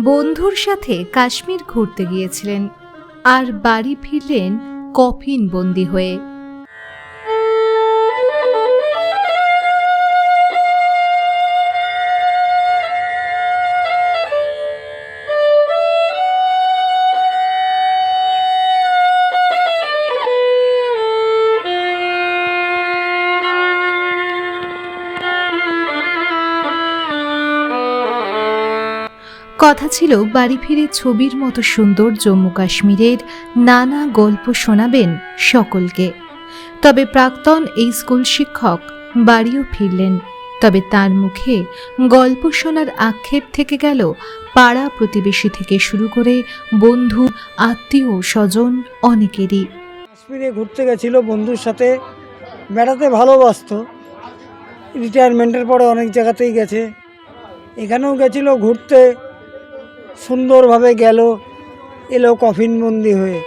বন্ধুর সাথে কাশ্মীর ঘুরতে গিয়েছিলেন আর বাড়ি ফিরলেন কফিন বন্দি হয়ে। কথা ছিল, বাড়ি ফিরে ছবির মতো সুন্দর জম্মু কাশ্মীরের নানা গল্প শোনাবেন সকলকে। তবে প্রাক্তন এই স্কুল শিক্ষক বাড়িও ফিরলেন। তবে তার মুখে গল্প শোনার আক্ষেপ থেকে গেল, পাড়া প্রতিবেশী থেকে শুরু করে বন্ধু, আত্মীয়, স্বজন অনেকেরই। কাশ্মীরে ঘুরতে গেছিল বন্ধুর সাথে, বেড়াতে ভালোবাসতো। রিটায়ারমেন্টের পরে অনেক জায়গাতেই গেছে। এখানেও গেছিল ঘুরতে। সুন্দরভাবে গেল, এলো কফিনবন্দি হয়ে।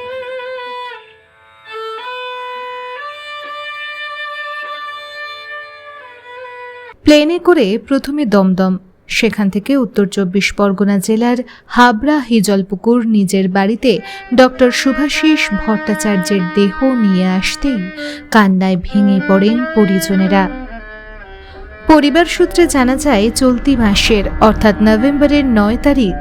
প্লেনে করে প্রথমে দমদম, সেখান থেকে উত্তর চব্বিশ পরগনা জেলার হাবড়া হিজলপুকুর নিজের বাড়িতে ডক্টর শুভাশিস ভট্টাচার্যের দেহ নিয়ে আসতেই কান্নায় ভেঙে পড়েন পরিজনেরা। পরিবার সূত্রে জানা যায়, চলতি মাসের, অর্থাৎ নভেম্বরের নয় তারিখ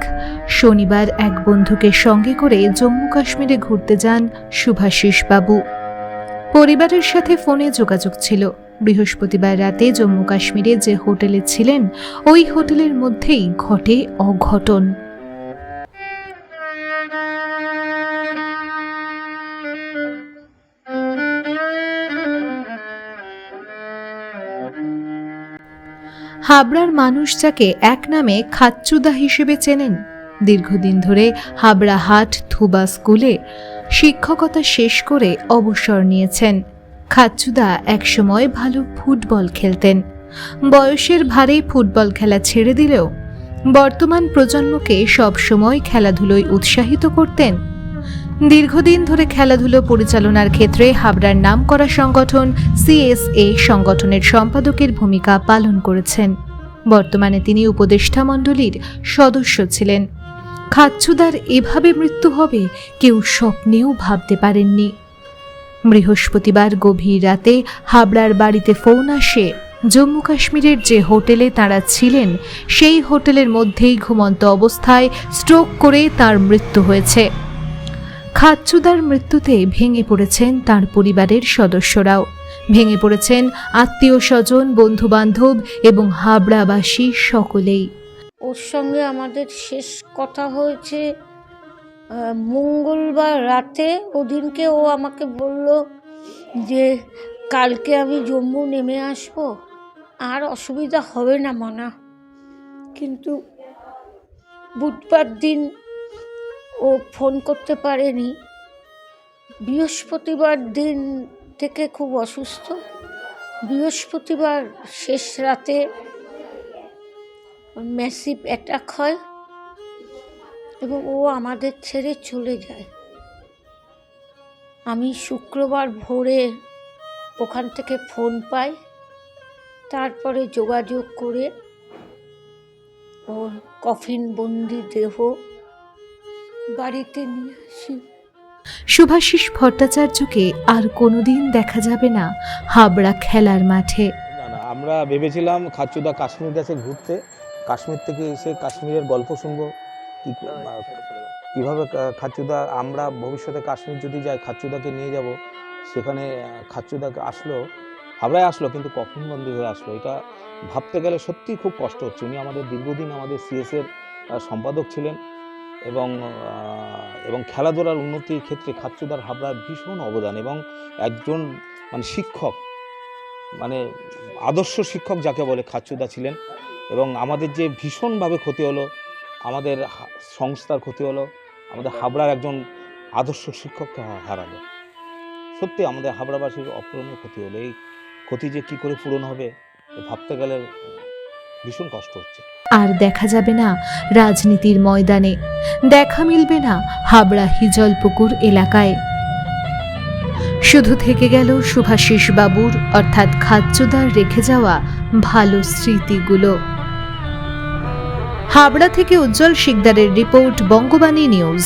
শনিবার এক বন্ধুকে সঙ্গে করে জম্মু কাশ্মীরে ঘুরতে যান শুভাশিস বাবু। পরিবারের সাথে ফোনে যোগাযোগ ছিল। বৃহস্পতিবার রাতে জম্মু কাশ্মীরে যে হোটেলে ছিলেন, ওই হোটেলের মধ্যেই ঘটে অঘটন। হাবড়ার মানুষ যাকে এক নামে খাচ্চুদা হিসেবে চেনেন দীর্ঘদিন ধরে হাবড়া হাট থুবা স্কুলে শিক্ষকতা শেষ করে অবসর নিয়েছেন। খাচ্চুদা একসময় ভালো ফুটবল খেলতেন। বয়সের ভারে ফুটবল খেলা ছেড়ে দিলেও বর্তমান প্রজন্মকে সবসময় খেলাধুলোয় উৎসাহিত করতেন। দীর্ঘদিন ধরে খেলাধুলো পরিচালনার ক্ষেত্রে হাবড়ার নামকরা সংগঠন সিএসএ সংগঠনের সম্পাদকের ভূমিকা পালন করেছেন। বর্তমানে তিনি উপদেষ্টা মণ্ডলীর সদস্য ছিলেন। খাচ্ছুদার এভাবে মৃত্যু হবে, কেউ স্বপ্নেও ভাবতে পারেননি। বৃহস্পতিবার গভীর রাতে হাবড়ার বাড়িতে ফোন আসে, জম্মু কাশ্মীরের যে হোটেলে তাঁরা ছিলেন, সেই হোটেলের মধ্যেই ঘুমন্ত অবস্থায় স্ট্রোক করে তার মৃত্যু হয়েছে। খাচ্চুদার মৃত্যুতে ভেঙে পড়েছেন তার পরিবারের সদস্যরাও। ভেঙে পড়েছেন আত্মীয় স্বজন, বন্ধুবান্ধব এবং হাবড়াবাসী সকলেই। ওর সঙ্গে আমাদের শেষ কথা হয়েছে মঙ্গলবার রাতে ওদিনকে ও আমাকে বলল যে কালকে আমি জম্মু নেমে আসব, আর অসুবিধা হবে না মানা। কিন্তু বুধবার দিন ও ফোন করতে পারেনি। বৃহস্পতিবার দিন থেকে খুব অসুস্থ। বৃহস্পতিবার শেষ রাতে ম্যাসিভ অ্যাটাক হয় এবং ও আমাদের ছেড়ে চলে যায়। আমি শুক্রবার ভোরে ওখান থেকে ফোন পাই তারপরে যোগাযোগ করে ওর কফিন বন্দি দেহ বাড়িতে নিয়ে আসি। শুভাশিস ভট্টাচার্যকে আর কোনোদিন দেখা যাবে না হাবড়া খেলার মাঠে। না না আমরা ভেবেছিলাম খাচুদা কাশ্মীর গেছে ঘুরতে কাশ্মীর থেকে এসে কাশ্মীরের গল্প শুনব। কি কীভাবে খাচ্চুদা আমরা ভবিষ্যতে কাশ্মীর যদি যাই খাচ্চুদাকে নিয়ে যাব সেখানে খাচ্চুদাকে আসলো হাবড়ায় আসলো কিন্তু কখন বন্দি হয়ে আসলো? এটা ভাবতে গেলে সত্যিই খুব কষ্ট হচ্ছে। উনি আমাদের দীর্ঘদিন আমাদের সিএসের সম্পাদক ছিলেন এবং এবং খেলাধুলার উন্নতির ক্ষেত্রে খাচ্চুদার হাবড়ার ভীষণ অবদান এবং একজন মানে শিক্ষক মানে আদর্শ শিক্ষক যাকে বলে খাচ্চুদা ছিলেন। এবং আমাদের যে ভীষণভাবে ক্ষতি হলো, আমাদের সংস্থার ক্ষতি হলো, আমাদের হাবড়ার একজন আদর্শ শিক্ষককে হারালো। সত্যি আমাদের হাবড়াবাসীর অপূরণীয় ক্ষতি হলো। এই ক্ষতি যে কি করে পূরণ হবে ভাবতে গেলে ভীষণ কষ্ট হচ্ছে। আর দেখা যাবে না রাজনীতির ময়দানে, দেখা মিলবে না হাবড়া হিজলপুকুর এলাকায়। শুধু থেকে গেল শুভাশিস বাবুর অর্থাৎ খাদ্যদার রেখে যাওয়া ভালো স্মৃতিগুলো। হাবড়া থেকে উজ্জ্বল শিকদারের রিপোর্ট বঙ্গবাণী নিউজ।